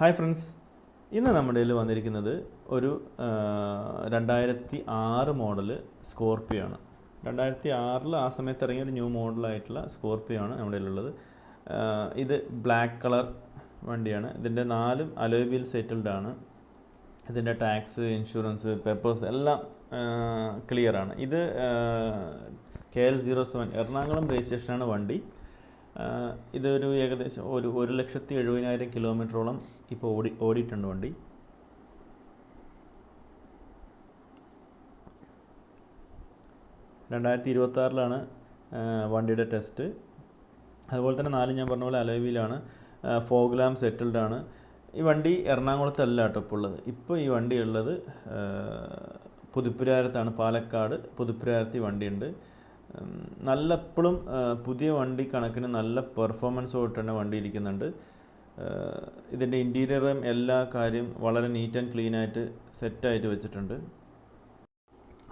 Hi friends ഇന്ന് നമ്മുടെ കയ്യിൽ വന്നിരിക്കുന്നത് ഒരു രണ്ടായിരത്തി ആറ് മോഡൽ സ്കോർപ്പിയോ ആണ്. രണ്ടായിരത്തി ആറിൽ ആ സമയത്ത് ഇറങ്ങിയ ഒരു ന്യൂ മോഡലായിട്ടുള്ള സ്കോർപ്പിയോ ആണ് നമ്മുടെ കയ്യിലുള്ളത്. ഇത് ബ്ലാക്ക് കളർ വണ്ടിയാണ്. ഇതിന്റെ നാലും അലോയ് വീൽ സെറ്റിൽഡ് ആണ്. ഇതിന്റെ ടാക്സ് ഇൻഷുറൻസ് പേപ്പേഴ്സ് എല്ലാം ക്ലിയർ ആണ്. ഇത് K L zero seven Ernakulam രജിസ്ട്രേഷനാണ് വണ്ടി. ഇതൊരു ഏകദേശം ഒരു ഒരു ലക്ഷത്തി എഴുപതിനായിരം കിലോമീറ്ററോളം ഇപ്പോൾ ഓടി ഓടിയിട്ടുണ്ട് വണ്ടി. രണ്ടായിരത്തി ഇരുപത്താറിലാണ് വണ്ടിയുടെ ടെസ്റ്റ്. അതുപോലെ തന്നെ നാല് ഞാൻ പറഞ്ഞ പോലെ അലോവിയിലാണ് ഫോഗ്ലാം സെറ്റിൽഡ് ആണ് ഈ വണ്ടി എറണാകുളത്തല്ല കേട്ടോ ഇപ്പോൾ ഉള്ളത്. ഇപ്പോൾ ഈ വണ്ടി ഉള്ളത് പുതുപ്പുരാരത്താണ്. പാലക്കാട് പുതുപ്പുരാരത്ത് ഈ വണ്ടിയുണ്ട്. നല്ല എപ്പോഴും പുതിയ വണ്ടി കണക്കിന് നല്ല പെർഫോമൻസ് തന്നെ വണ്ടി ഇരിക്കുന്നുണ്ട്. ഇതിന്റെ ഇന്റീരിയറും എല്ലാ കാര്യം വളരെ നീറ്റ് ആൻഡ് ക്ലീൻ ആയിട്ട് സെറ്റായിട്ട് വെച്ചിട്ടുണ്ട്.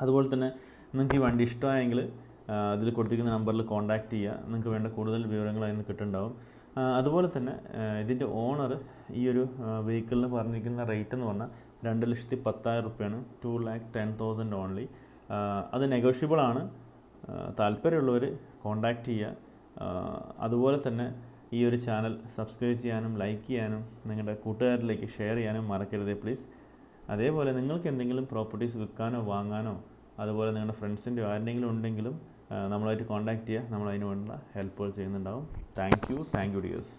അതുപോലെ തന്നെ നിങ്ങൾക്ക് ഈ വണ്ടി ഇഷ്ടമായെങ്കിൽ അതിൽ കൊടുത്തിരിക്കുന്ന നമ്പറിൽ കോൺടാക്റ്റ് ചെയ്യുക. നിങ്ങൾക്ക് വേണ്ട കൂടുതൽ വിവരങ്ങൾ അതിൽ നിന്ന് കിട്ടുന്നുണ്ടാവും. അതുപോലെ തന്നെ ഇതിന്റെ ഓണർ ഈ ഒരു വെഹിക്കിളിന് പറഞ്ഞിരിക്കുന്ന റേറ്റ് എന്ന് പറഞ്ഞാൽ രണ്ട് ലക്ഷത്തി പത്തായിരം റുപ്യാണ്. Two lakh ten thousand only അത് നെഗോഷ്യബിൾ ആണ്. താല്പര്യമുള്ളവർ കോണ്ടാക്റ്റ് ചെയ്യുക. അതുപോലെ തന്നെ ഈ ഒരു ചാനൽ സബ്സ്ക്രൈബ് ചെയ്യാനും ലൈക്ക് ചെയ്യാനും നിങ്ങളുടെ കൂട്ടുകാരിലേക്ക് ഷെയർ ചെയ്യാനും മറക്കരുത് പ്ലീസ് അതേപോലെ നിങ്ങൾക്ക് എന്തെങ്കിലും പ്രോപ്പർട്ടീസ് വിൽക്കാനോ വാങ്ങാനോ അതുപോലെ നിങ്ങളുടെ ഫ്രണ്ട്സിന്റെ ആരുടെങ്കിലും ഉണ്ടെങ്കിലും നമ്മളായിട്ട് കോൺടാക്റ്റ് ചെയ്യുക. നമ്മൾ അതിന് വേണ്ട ഹെൽപ്പുകൾ ചെയ്യുന്നുണ്ടാവും. Thank you thank you dears